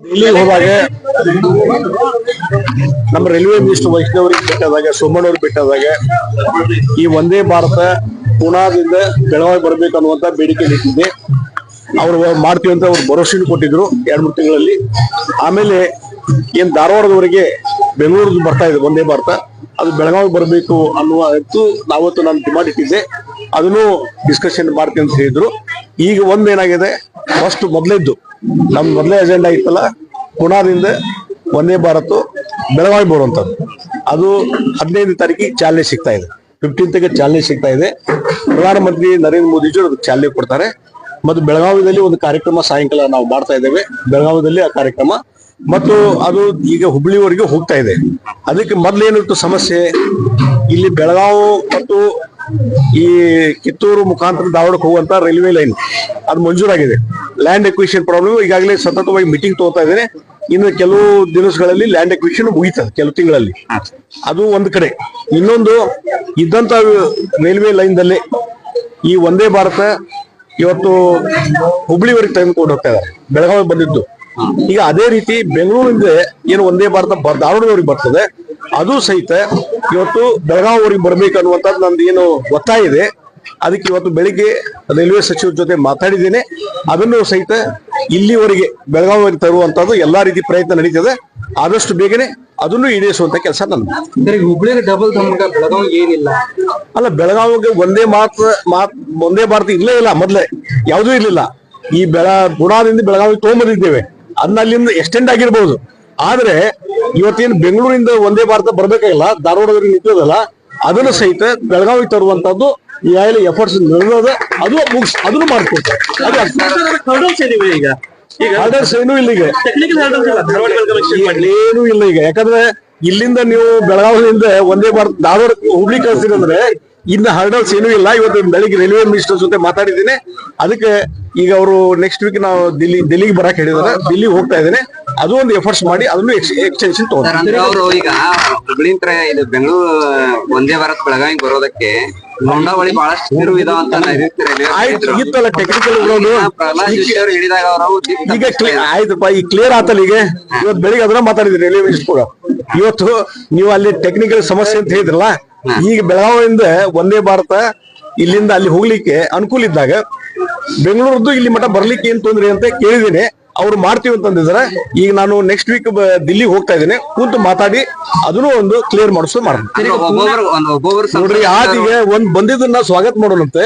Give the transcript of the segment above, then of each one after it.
ಡೆಲ್ಲಿಗೆ ಹೋದಾಗ ನಮ್ಮ ರೈಲ್ವೆ ಮಿನಿಸ್ಟರ್ ವೈಷ್ಣವರಿಗೆ ಬಿಟ್ಟಾದಾಗ ಸೋಮಣ್ಣವ್ರಿಗೆ ಬಿಟ್ಟದಾಗ ಈ ಒಂದೇ ಭಾರತ ಪುಣಾದಿಂದ ಬೆಳಗಾವಿ ಬರಬೇಕು ಅನ್ನುವಂತ ಬೇಡಿಕೆ ಇಟ್ಟಿದ್ದೆ. ಅವರು ಮಾಡ್ತೀವಿ ಅಂತ ಅವ್ರು ಭರವಸೆ ಕೊಟ್ಟಿದ್ರು ಎರಡು ಮೂರು ತಿಂಗಳಲ್ಲಿ. ಆಮೇಲೆ ಏನ್ ಧಾರವಾಡದವರೆಗೆ ಬೆಂಗಳೂರಿಗೆ ಬರ್ತಾ ಇದೆ ಒಂದೇ ಭಾರತ ಅದು ಬೆಳಗಾವಿ ಬರಬೇಕು ಅನ್ನುವ ನಾವತ್ತು ನಾನು ಡಿಮಾಂಡ್ ಇಟ್ಟಿದ್ದೆ. ಅದನ್ನು ಡಿಸ್ಕಷನ್ ಮಾಡ್ತೀನಿ ಅಂತ ಹೇಳಿದ್ರು. ಈಗ ಒಂದೇನಾಗಿದೆ? ಫಸ್ಟ್ ಮೊದಲೇದ್ದು ನಮ್ ಮೊದಲೇ ಅಜೆಂಡಾ ಇತ್ತಲ್ಲ ಪುಣಾದಿಂದ ಒಂದೇ ಭಾರತ, ಬೆಳಗಾವಿ ಬರುವಂತದ್ದು ಅದು ಹದಿನೈದು ತಾರೀಕಿಗೆ ಚಾಲನೆ ಸಿಗ್ತಾ ಇದೆ. ಫಿಫ್ಟೀನ್ತ್ಗೆ ಚಾಲನೆ ಸಿಗ್ತಾ ಇದೆ. ಪ್ರಧಾನಮಂತ್ರಿ ನರೇಂದ್ರ ಮೋದಿಜಿ ಅದಕ್ಕೆ ಚಾಲನೆ ಕೊಡ್ತಾರೆ. ಮತ್ತು ಬೆಳಗಾವಿಯಲ್ಲಿ ಒಂದು ಕಾರ್ಯಕ್ರಮ ಸಾಯಂಕಾಲ ನಾವು ಮಾಡ್ತಾ ಇದ್ದೇವೆ. ಬೆಳಗಾವಿಯಲ್ಲಿ ಆ ಕಾರ್ಯಕ್ರಮ. ಮತ್ತು ಅದು ಈಗ ಹುಬ್ಳಿವರೆಗೆ ಹೋಗ್ತಾ ಇದೆ. ಅದಕ್ಕೆ ಮೊದಲೇನಿತ್ತು ಸಮಸ್ಯೆ, ಇಲ್ಲಿ ಬೆಳಗಾವಿ ಮತ್ತು ಈ ಕಿತ್ತೂರು ಮುಖಾಂತರ ಧಾರವಾಡಕ್ಕೆ ಹೋಗುವಂತ ರೈಲ್ವೆ ಲೈನ್ ಅದು ಮಂಜೂರಾಗಿದೆ. ಲ್ಯಾಂಡ್ ಎಕ್ವಿಷನ್ ಪ್ರಾಬ್ಲಮ್ ಈಗಾಗಲೇ ಸತತವಾಗಿ ಮೀಟಿಂಗ್ ತಗೋತಾ ಇದ್ದೇನೆ. ಇನ್ನು ಕೆಲವು ದಿನಗಳಲ್ಲಿ ಲ್ಯಾಂಡ್ ಎಕ್ವಿಷನ್ ಮುಗೀತದೆ, ಕೆಲವು ತಿಂಗಳಲ್ಲಿ. ಅದು ಒಂದು ಕಡೆ. ಇನ್ನೊಂದು, ಇದ್ದಂತ ರೈಲ್ವೆ ಲೈನ್ ದಲ್ಲಿ ಈ ಒಂದೇ ಭಾರತ ಇವತ್ತು ಹುಬ್ಳಿವರೆಗೆ ತೆಗೆದುಕೊಂಡು ಹೋಗ್ತಾ ಇದ್ದಾರೆ. ಬೆಳಗಾವಿ ಬಂದಿದ್ದು. ಈಗ ಅದೇ ರೀತಿ ಬೆಂಗಳೂರಿಂದ ಏನು ಒಂದೇ ಭಾರತ ಧಾರವಾಡದವರೆಗೆ ಬರ್ತದೆ. ಅದು ಸಹಿತ ಇವತ್ತು ಬೆಳಗಾವಿವರೆಗೆ ಬರ್ಬೇಕು ಅನ್ನುವಂಥದ್ದು ನಂದು ಏನು ಒತ್ತಾಯ ಇದೆ ಅದಕ್ಕೆ ಇವತ್ತು ಬೆಳಿಗ್ಗೆ ರೈಲ್ವೆ ಸಚಿವರ ಜೊತೆ ಮಾತಾಡಿದ್ದೇನೆ. ಅದನ್ನು ಸಹಿತ ಇಲ್ಲಿವರೆಗೆ ಬೆಳಗಾವಿ ತರುವಂತದ್ದು ಎಲ್ಲಾ ರೀತಿ ಪ್ರಯತ್ನ ನಡೀತದೆ. ಆದಷ್ಟು ಬೇಗನೆ ಅದನ್ನು ಈಡೇರಿಸುವಂತ ಕೆಲಸ ನನ್ನ ಸರಿ ಹುಬ್ಳಿಗೆ ಡಬಲ್ ಬೆಳಗಾವಿ ಏನಿಲ್ಲ. ಅಲ್ಲ ಬೆಳಗಾವಿಗೆ ಒಂದೇ ಮಾತ್ರ ಮಾತ್ ಒಂದೇ ಭಾರತ ಇಲ್ಲೇ ಇಲ್ಲ ಮೊದ್ಲೇ. ಯಾವುದೂ ಇರ್ಲಿಲ್ಲ. ಈ ಬೆಳ ಪುಣಾದಿಂದ ಬೆಳಗಾವಿ ತಗೊಂಬಂದಿದ್ದೇವೆ. ಅದನ್ನ ಅಲ್ಲಿಂದ ಎಕ್ಸ್ಟೆಂಡ್ ಆಗಿರ್ಬೋದು. ಆದ್ರೆ ಇವತ್ತೇನು ಬೆಂಗಳೂರಿಂದ ಒಂದೇ ಭಾರತ ಬರ್ಬೇಕಾಗಿಲ್ಲ? ಧಾರವಾಡದಲ್ಲಿ ನಿಂತದಲ್ಲ ಅದನ್ನು ಸಹಿತ ಬೆಳಗಾವಿ ತರುವಂತದ್ದು ಈಗಾಗಲೇ ಎಫರ್ಟ್ಸ್ ನಡೆದ ಅದು ಮುಗಿಸ್, ಅದನ್ನು ಮಾಡ್ಕೊಡ್ತಾರೆ ಈಗ ಈಗ ಏನೂ ಇಲ್ಲ ಈಗ. ಏನೂ ಇಲ್ಲ ಈಗ. ಯಾಕಂದ್ರೆ ಇಲ್ಲಿಂದ ನೀವು ಬೆಳಗಾವಿಯಿಂದ ಒಂದೇ ಭಾರತ, ಧಾರವಾಡ ಹುಬ್ಳಿ ಅಂದ್ರೆ ಇನ್ನ ಹರ್ಡಲ್ಸ್ ಏನೂ ಇಲ್ಲ. ಇವತ್ತು ಬೆಳಿಗ್ಗೆ ರೈಲ್ವೆ ಮಿನಿಸ್ಟರ್ ಜೊತೆ ಮಾತಾಡಿದ್ದೀನಿ. ಅದಕ್ಕೆ ಈಗ ಅವರು ನೆಕ್ಸ್ಟ್ ವೀಕ್ ನಾವು ದಿಲ್ಲಿ, ದಿಲ್ಲಿಗೆ ಬರಕ್ ಹೇಳಿದಾರೆ ದಿಲ್ಲಿಗೆ ಹೋಗ್ತಾ ಇದ್ದೇನೆ. ಅದು ಒಂದು ಎಫರ್ಟ್ಸ್ ಮಾಡಿ ಅದನ್ನು ಎಕ್ಸ್ಟೆನ್ಷನ್ ತಗೊಂಡ್ರೆ ಅವರು ಈಗ ಹುಬ್ಳಿಂತ್ರ ಇದು ಬೆಂಗಳೂರು ಒಂದೇ ಭಾರತ್ ಬೆಳಗಾವಿ ಬರೋದಕ್ಕೆ ಲೋಂಡಾವಳಿ ಬಹಳಷ್ಟು ನೀರು ಇದಾವ ಅಂತ ಆಯ್ತು ಇತ್ತಲ್ಲ ಟೆಕ್ನಿಕಲ್ ಹೇಳಿದಾಗ ಈಗ ಆಯ್ತಪ್ಪ ಈಗ ಕ್ಲಿಯರ್ ಆತಲ್ಲ ಈಗ. ಇವತ್ತು ಬೆಳಿಗ್ಗೆ ಅದನ್ನ ಮಾತಾಡಿದ್ರಿ ರೈಲ್ವೆ ಕೂಡ. ಇವತ್ತು ನೀವು ಅಲ್ಲಿ ಟೆಕ್ನಿಕಲ್ ಸಮಸ್ಯೆ ಅಂತ ಹೇಳಿದ್ರಲ್ಲ ಈಗ ಬೆಳಗಾವಿಯಿಂದ ಒಂದೇ ಭಾರತ ಇಲ್ಲಿಂದ ಅಲ್ಲಿ ಹೋಗ್ಲಿಕ್ಕೆ ಅನುಕೂಲ ಇದ್ದಾಗ ಬೆಂಗಳೂರದ್ದು ಇಲ್ಲಿ ಮಠ ಬರ್ಲಿಕ್ಕೆ ಏನ್ ತೊಂದ್ರೆ ಅಂತ ಕೇಳಿದ್ದೀನಿ. ಅವ್ರು ಮಾಡ್ತೀವಿ ಅಂತಂದಿದ್ದಾರೆ ಈಗ ನಾನು ನೆಕ್ಸ್ಟ್ ವೀಕ್ ದಿಲ್ಲಿ ಹೋಗ್ತಾ ಇದ್ದೀನಿ. ಕೂತು ಮಾತಾಡಿ ಅದನ್ನು ಒಂದು ಕ್ಲಿಯರ್ ಮಾಡಿಸೋ ಮಾಡ್ತೀನಿ ನೋಡ್ರಿ ಆದಿಗೆ ಒಂದ್ ಬಂದಿದ್ದನ್ನ ಸ್ವಾಗತ ಮಾಡೋಣಂತೆ.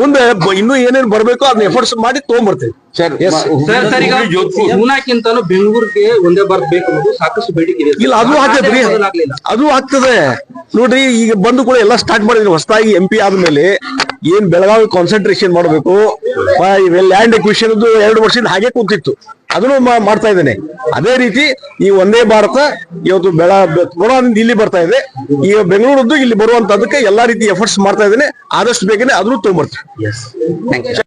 ಮುಂದೆ ಇನ್ನೂ ಏನೇನ್ ಬರ್ಬೇಕು ಅದನ್ನ ಎಫರ್ಟ್ಸ್ ಮಾಡಿ ತಗೊಂಡ್ಬರ್ತೀವಿ ಬೆಂಗಳೂರಿಗೆ ಒಂದೇ ಭಾರತ್ ಬೇಕು ಅನ್ನೋದು ಸಾಕಷ್ಟು ಬೇಡಿಕೆ ಇಲ್ಲ ಅದು ಆಗ್ತದೆ ನೋಡ್ರಿ ಈಗ ಬಂದು ಕೂಡ ಎಲ್ಲ ಸ್ಟಾರ್ಟ್ ಮಾಡಿದ್ರಿ. ಹೊಸದಾಗಿ ಎಂ ಪಿ ಆದ್ಮೇಲೆ ಏನ್ ಬೆಳಗಾವಿ ಕಾನ್ಸಂಟ್ರೇಷನ್ ಮಾಡಬೇಕು? ಲ್ಯಾಂಡ್ ಎಕ್ವಿಷನ್ ಎರಡು ವರ್ಷದಿಂದ ಹಾಗೆ ಕೂತಿತ್ತು. ಅದನ್ನು ಮಾಡ್ತಾ ಇದ್ದೇನೆ. ಅದೇ ರೀತಿ ಈ ಒಂದೇ ಭಾರತ, ಇವತ್ತು ಬೆಳ ಇಲ್ಲಿ ಬರ್ತಾ ಇದೆ. ಈ ಬೆಂಗಳೂರದ್ದು ಇಲ್ಲಿ ಬರುವಂತದಕ್ಕೆ ಎಲ್ಲಾ ರೀತಿ ಎಫರ್ಟ್ಸ್ ಮಾಡ್ತಾ ಇದ್ದೇನೆ. ಆದಷ್ಟು ಬೇಗನೆ ಅದನ್ನು ತಗೊಂಡ್ಬರ್ತೀವಿ